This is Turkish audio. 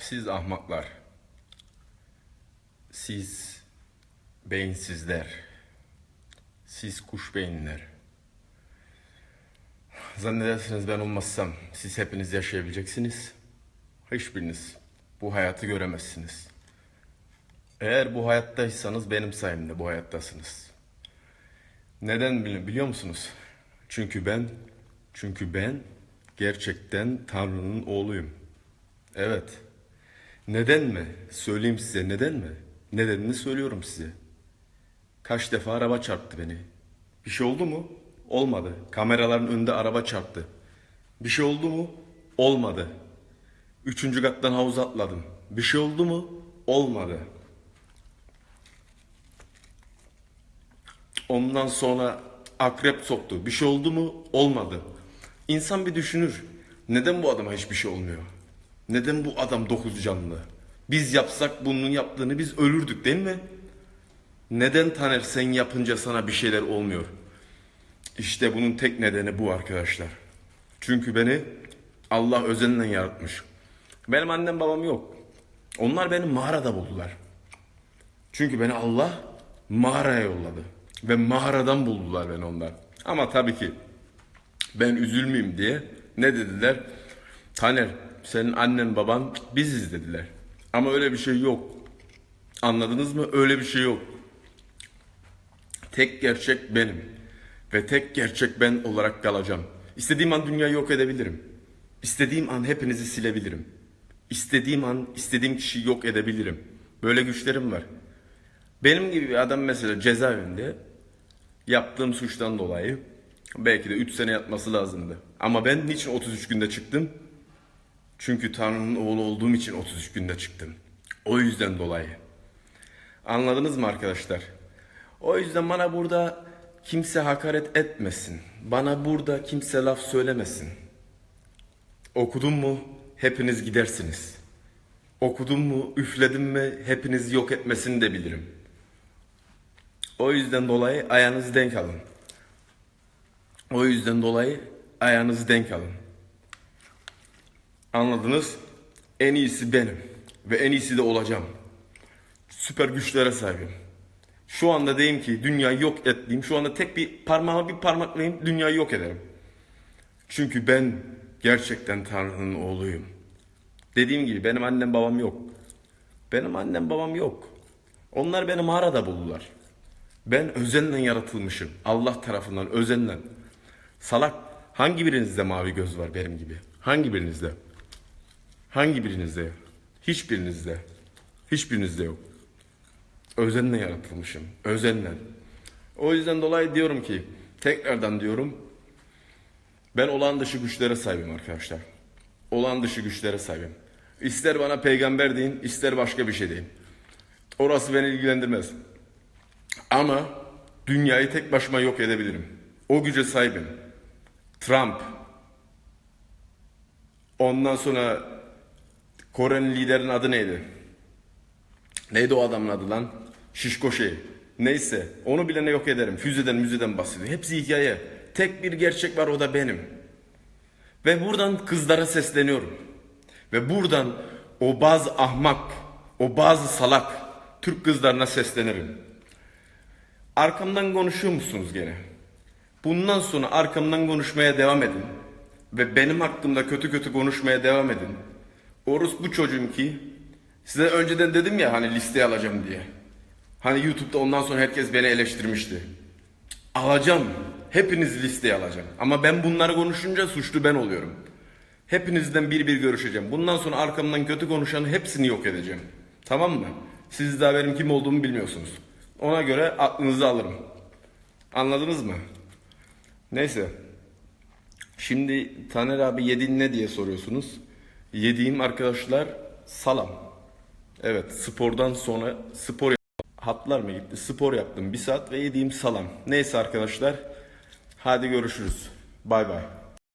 Siz ahmaklar. Siz beyinsizler. Siz kuş beyinler. Zannedersiniz ben olmazsam siz hepiniz yaşayabileceksiniz. Hiçbiriniz bu hayatı göremezsiniz. Eğer bu hayattaysanız benim sayemde bu hayattasınız. Neden bili- biliyor musunuz? Çünkü ben, çünkü ben gerçekten Tanrı'nın oğluyum. Evet. Neden mi? Söyleyeyim size neden mi? Nedenini söylüyorum size. Kaç defa araba çarptı beni. Bir şey oldu mu? Olmadı. Kameraların önünde araba çarptı. Bir şey oldu mu? Olmadı. Üçüncü kattan havuza atladım. Bir şey oldu mu? Olmadı. Ondan sonra akrep soktu. Bir şey oldu mu? Olmadı. İnsan bir düşünür. Neden bu adama hiçbir şey olmuyor? Neden bu adam dokuz canlı? Biz yapsak bunun yaptığını biz ölürdük değil mi? Neden Taner sen yapınca sana bir şeyler olmuyor? İşte bunun tek nedeni bu arkadaşlar. Çünkü beni Allah özenle yaratmış. Benim annem babam yok. Onlar beni mağarada buldular. Çünkü beni Allah mağaraya yolladı. Ve mağaradan buldular beni onlar. Ama tabii ki ben üzülmeyeyim diye ne dediler? Taner senin annen baban biziz dediler. Ama öyle bir şey yok. Anladınız mı? Öyle bir şey yok. Tek gerçek benim. Ve tek gerçek ben olarak kalacağım. İstediğim an dünyayı yok edebilirim. İstediğim an hepinizi silebilirim. İstediğim an istediğim kişiyi yok edebilirim. Böyle güçlerim var. Benim gibi bir adam mesela cezaevinde yaptığım suçtan dolayı belki de 3 sene yatması lazımdı. Ama ben niçin 33 günde çıktım? Çünkü Tanrı'nın oğlu olduğum için 33 günde çıktım. O yüzden dolayı. Anladınız mı arkadaşlar? O yüzden bana burada kimse hakaret etmesin. Bana burada kimse laf söylemesin. Okudum mu hepiniz gidersiniz. Okudum mu üfledim mi hepiniz yok etmesini de bilirim. O yüzden dolayı ayağınızı denk alın. O yüzden dolayı ayağınızı denk alın. Anladınız? En iyisi benim. Ve en iyisi de olacağım. Süper güçlere sahibim. Şu anda diyeyim ki dünyayı yok et diyeyim. Şu anda tek bir parmağıma bir parmaklayayım dünyayı yok ederim. Çünkü ben gerçekten Tanrı'nın oğluyum. Dediğim gibi benim annem babam yok. Benim annem babam yok. Onlar beni mağarada buldular. Ben özenle yaratılmışım. Allah tarafından özenle. Salak hangi birinizde mavi göz var benim gibi? Hangi birinizde? Hangi birinizde? Hiçbirinizde. Hiçbirinizde yok. Özenle yaratılmışım. Özenle. O yüzden dolayı diyorum ki tekrardan diyorum ben olağan dışı güçlere sahibim arkadaşlar. Olağan dışı güçlere sahibim. İster bana peygamber deyin, ister başka bir şey deyin. Orası beni ilgilendirmez. Ama dünyayı tek başıma yok edebilirim. O güce sahibim. Trump. Ondan sonra Kore'nin liderin adı neydi? Neydi o adamın adı lan? Şişko şey. Neyse onu bilene yok ederim. Füzeden müzeden bahsediyor. Hepsi hikaye. Tek bir gerçek var o da benim. Ve buradan kızlara sesleniyorum. Ve buradan o bazı ahmak, o bazı salak Türk kızlarına seslenirim. Arkamdan konuşuyor musunuz gene? Bundan sonra arkamdan konuşmaya devam edin. Ve benim hakkımda kötü kötü konuşmaya devam edin. Orus bu çocuğum ki size önceden dedim ya hani listeye alacağım diye. Hani YouTube'da ondan sonra herkes beni eleştirmişti. Alacağım. Hepiniz listeye alacağım. Ama ben bunları konuşunca suçlu ben oluyorum. Hepinizden bir bir görüşeceğim. Bundan sonra arkamdan kötü konuşanı hepsini yok edeceğim. Tamam mı? Siz daha benim kim olduğumu bilmiyorsunuz. Ona göre aklınızı alırım. Anladınız mı? Neyse. Şimdi Taner abi yedin ne diye soruyorsunuz. Yediğim arkadaşlar salam. Evet spordan sonra spor hatlar mı gitti? Spor yaptım bir saat ve yediğim salam. Neyse arkadaşlar. Hadi görüşürüz. Bay bay.